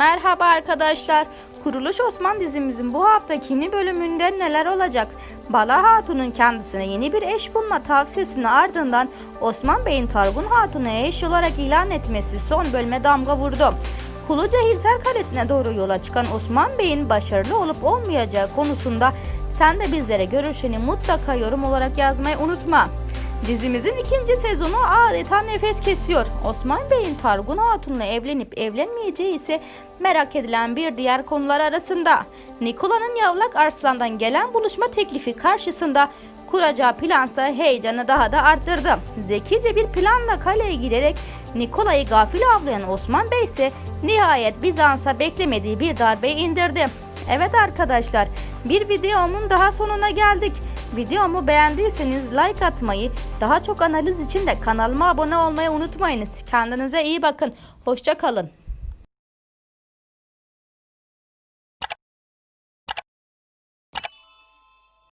Merhaba arkadaşlar. Kuruluş Osman dizimizin bu haftaki yeni bölümünde neler olacak? Bala Hatun'un kendisine yeni bir eş bulma tavsiyesinin ardından Osman Bey'in Targun Hatun'u eş olarak ilan etmesi son bölüme damga vurdu. Kuluca Hisar Kalesi'ne doğru yola çıkan Osman Bey'in başarılı olup olmayacağı konusunda sen de bizlere görüşeni mutlaka yorum olarak yazmayı unutma. Dizimizin ikinci sezonu adeta nefes kesiyor. Osman Bey'in Targun Hatun'la evlenip evlenmeyeceği ise merak edilen bir diğer konular arasında. Nikola'nın Yavlak Arslan'dan gelen buluşma teklifi karşısında kuracağı plansa heyecanı daha da arttırdı. Zekice bir planla kaleye girerek Nikola'yı gafil avlayan Osman Bey ise nihayet Bizans'a beklemediği bir darbe indirdi. Evet arkadaşlar bir videomun daha sonuna geldik. Videomu beğendiyseniz like atmayı, daha çok analiz için de kanalıma abone olmayı unutmayınız. Kendinize iyi bakın. Hoşça kalın.